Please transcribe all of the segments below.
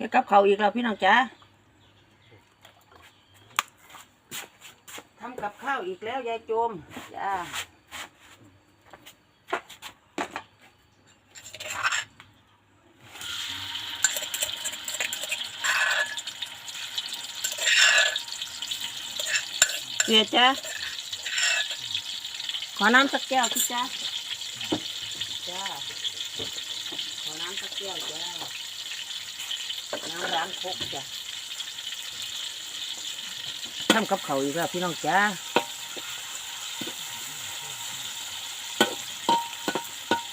เฮ็ดกับเขาวอีกแล้วพี่น้องจ้าทำกับข้าวอีกแล้วยายโจมจ้าเสียจ้าขอน้ำสักแก้วพี่จ้าจ้าขอน้ำสักแก้วจ้า น้ำล้างครกจ้ะทำกับเขาวอีกแล้วพี่น้องจ้า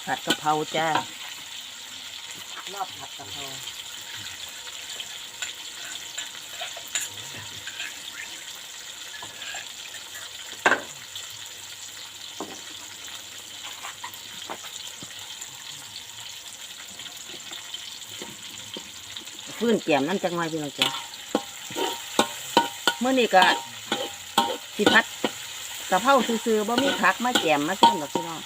ผัดกะเพราจ้ารอบผัดกะเพรา ฟื้นเกี่ยมนั่นจังไงพี่น้องจ้าเมื่อนี้ก็สิพัดกะเพราซื่อๆบ่มีผักมาแจมมาเส้นหรอกพี่น้อง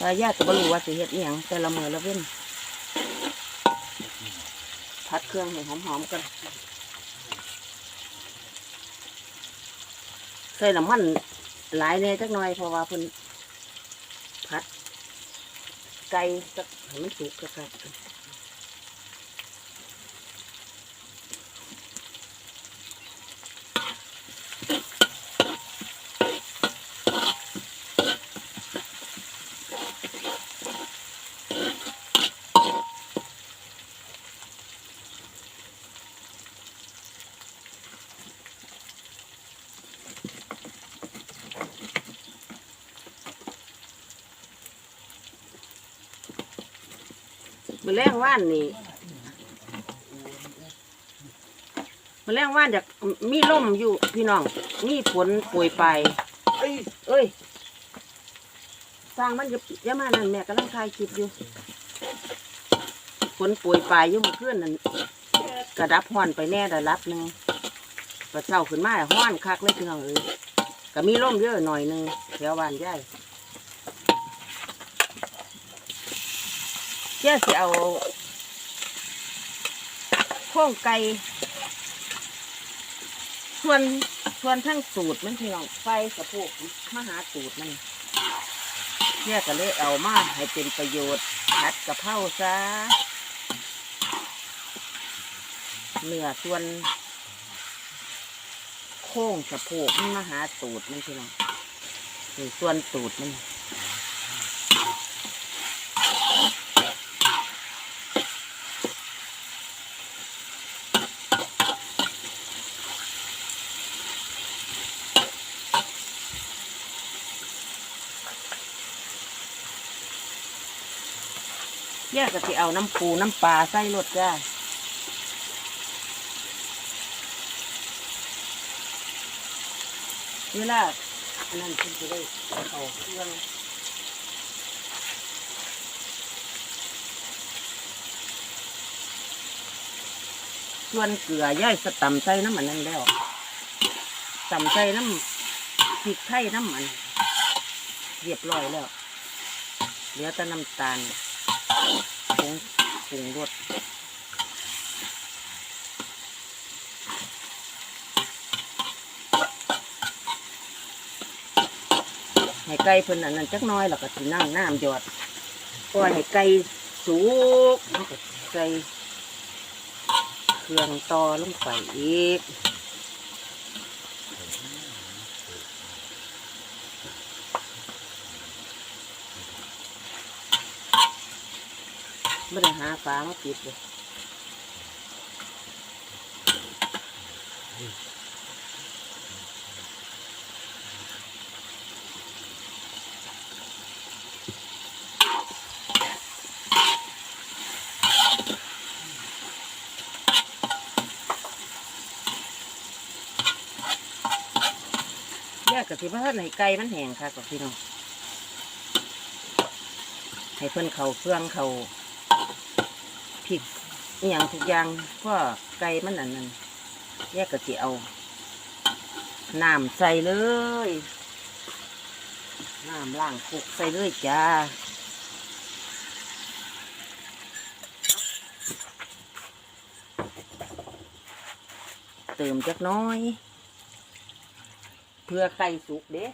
ว่ญาติก็บ่รู้ว่าสิเฮ็ดอีหยังแต่ละมือละเว้นผัดเครื่องให้หอมๆกันใส่น้ำมันหลายแน่จักหน่อยเพราะว่าเพิ่นผัดไก่สักให้มันสุกครับ มือแรงว่านนี่มือแรงว่านจากมีลมอยู่พี่น้อง มีฝนป่วยไปเอ้ยเอ้ยสร้างมันจะยามานั่นแม่กำลังถ่ายคลิปอยู่ฝนป่วยไปยอยู่เมื่อคืนนั่นกระดับห้อนไปแน่ระดับหนึ่งกระเช้าขึ้นมาห้อนคักเลยพี่น้องเอ้ยก็มีลมเยอะหน่อยหนึ่งแถวบ้านย่าย เจ้าสิเอาโค้งไก่ส่วนส่วนทั้งสูตรมันพี่น้องไฟสะโพกมาหาสูตรมันเจ้าก็เลยเอามาให้เป็นประโยชน์ผัดกะเพราซะเนื้อส่วนโค้งสะโพกมันมาหาสูตรมันพี่น้องนี่ส่วนสูตรมัน แยกก็สิเอาน้ำปูน้ำปลาใส่รถจ้าเวลาอันนั้นคุณจะได้เอาเครื่องส่วนเกลือย่อยสตำใส่น้ำมันนั่นแล้วตำใส่น้ำพริกไทยน้ำมันเรียบร้อยแล้วเหลือแต่น้ำตาล ผงปรุงรสให้ไก่เพิ่นอันนั้นจักน้อยแล้วก็สินั่งน้ำหยอดปล่อยให้ไก่สุกแล้วก็ใส่เครื่องต่อลงไปอีก ไม่ได้หาฟ้ามาปิดเลยแยกกับที่พ่อในไก่มันแห้งค่ะกับพี่น้องให้เพิ่นเขาเครื่องเขา พริกอย่างทุกอย่างก็ไก่มันนั่นนั่นแยกกะทิเอาน้ำใส่เลยน้ำล่างคุกใส่เลยจ้าเติมจักน้อย เพื่อไก่สุกเด้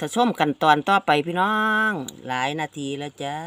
ถ้าชมกันตอนต่อไปพี่น้อง หลายนาทีแล้วจ้า